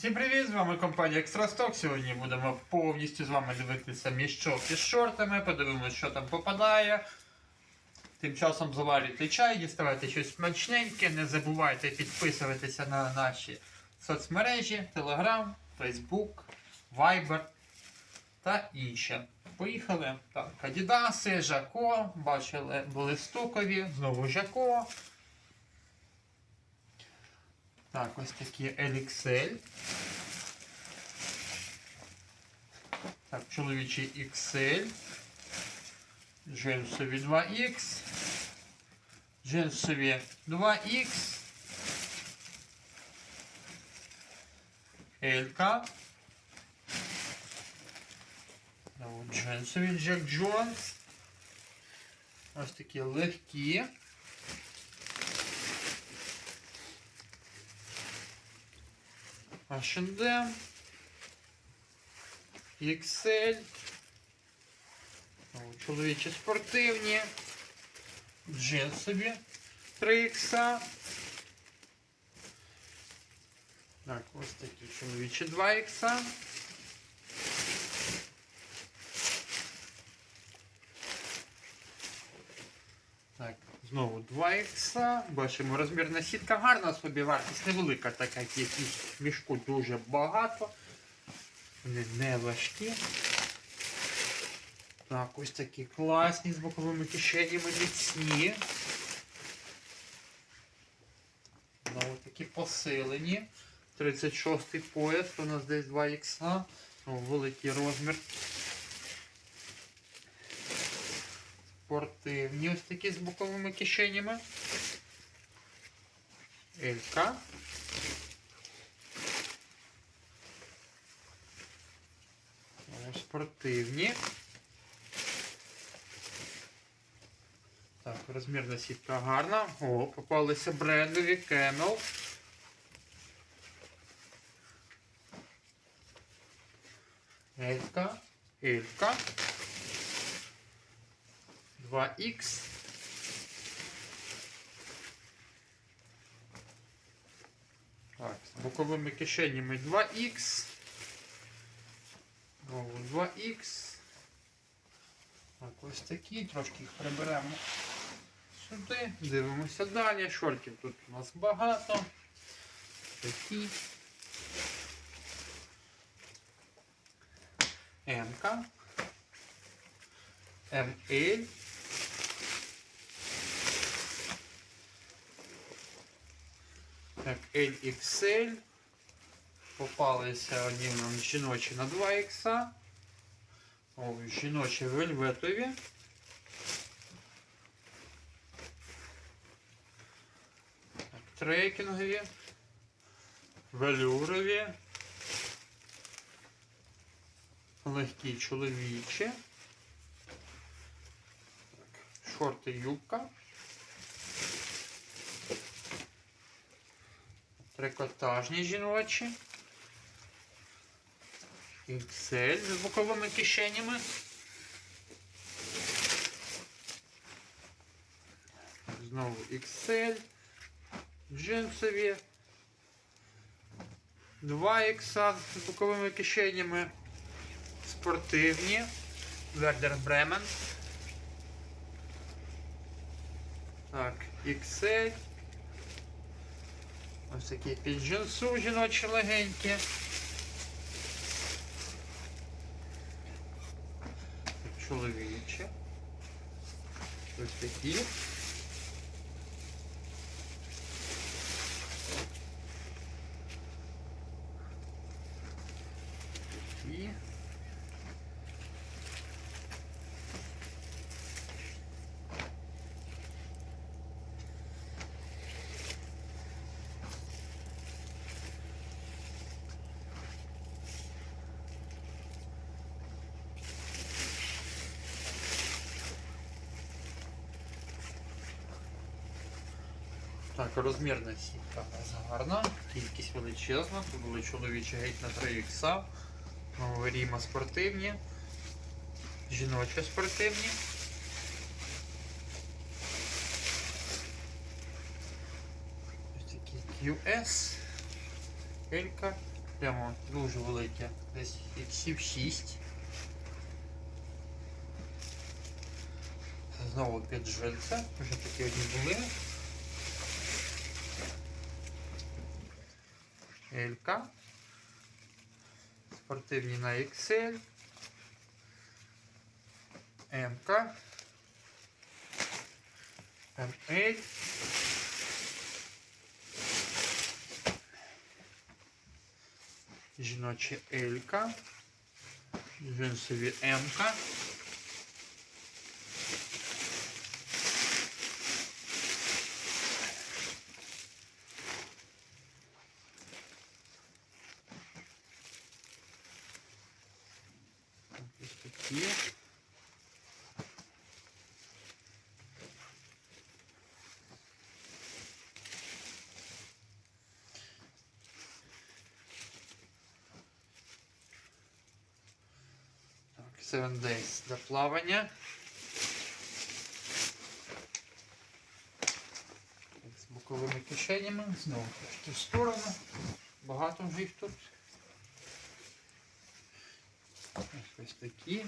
Всім привіт! З вами компанія Екстрасток. Сьогодні будемо повністю з вами дивитися мішок із шортами, подивимося, що там попадає. Тим часом заварюйте чай, діставайте щось смачненьке. Не забувайте підписуватися на наші соцмережі, Telegram, Facebook, Viber та інше. Поїхали. Так, Адідаси, Жако, бачили, були стукові, знову Жако. Так, ось такі LXL. Так, чоловічий XL. Джинсові 2X. Джинсові 2X. L. Ну, Джинсові Jack Jones. Ось такі легкі. H&M, XL, чоловічі спортивні, джинсові 3X. Так, ось такі чоловічі 2X. Так, знову 2X. Бачимо, розмірна сітка гарна, собі вартість невелика, так як в мішку дуже багато. Вони не важкі. Так, ось такі класні з боковими кишенями міцні. Знову такі посилені. 36 пояс, у нас десь 2 ікса. Великий розмір. Спортивні ось такі з боковими кишенями. Елька. Спортивні. Так, розмірна сітка гарна. О, попалися брендові Camel. Елька. Елька. 2Х. Так, з боковими кишенями 2Х. Знову 2Х. Так, ось такі, трошки їх приберемо сюди. Дивимося далі. Шортів тут у нас багато. Такі. М-ка. МЛ. Так, LXL. Попалися одні нам жіночі на 2 ікса. О, жіночі вельветові. Так, трекінгові. Велюрові. Легкі чоловічі. Шорти юбка. Трикотажні жіночі. XL з боковими кишенями. Знову XL. Джинсові. 2 ікса з боковими кишенями. Спортивні. Вердер Бремен. Так, XL. Ось такі під жіночі легенькі. Чоловічі. Ось. Такі. Так, розмірна сітка гарна, кількість величезна, тут були чоловічі геть на 3 ікса, Ріма спортивні, жіночі спортивні. Ось такі QS, Елька, Прямо дуже велике. Десь іксів 6. Знову під джинси. Вже такі одні були. Елька. Спортивні на XL. МК. МЛ. Жіночі Елька. Джинсові М-ка. Ось такі. Так, 7 Days для плавання. З боковими кишенями. Знову в сторону. Багато вже їх тут. Ось такі.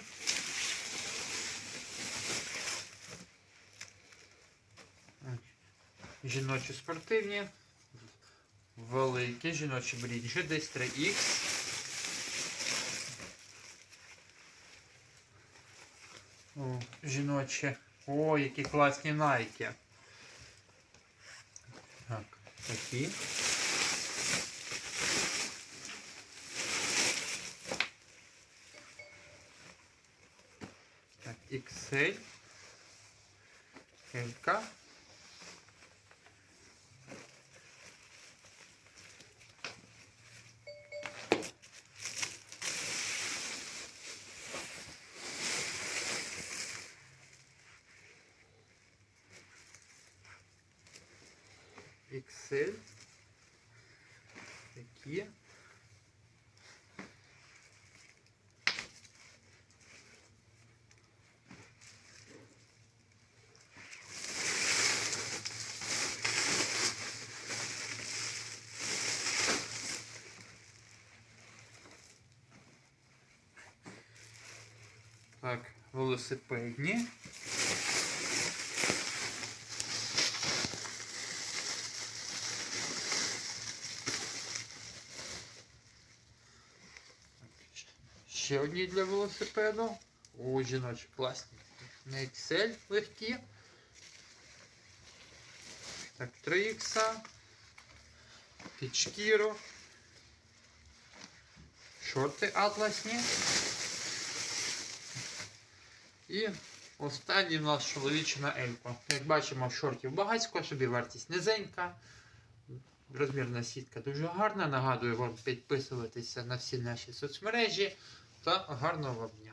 Жіночі спортивні. Великі жіночі бріджі, десь 3х. О, жіночі. О, які класні найки. Так, такі. Так, XL. L. XL. Такі. Так, велосипедні. Ще одні для велосипеду. О, жіночі класні. На XL легкі. Так, 3 ікса. Під шкіру. Шорти атласні. І останній у нас чоловічна елько. Як бачимо, шортів багатько, собі вартість низенька. Розмірна сітка дуже гарна. Нагадую вам підписуватися на всі наші соцмережі. Та гарного вам дня.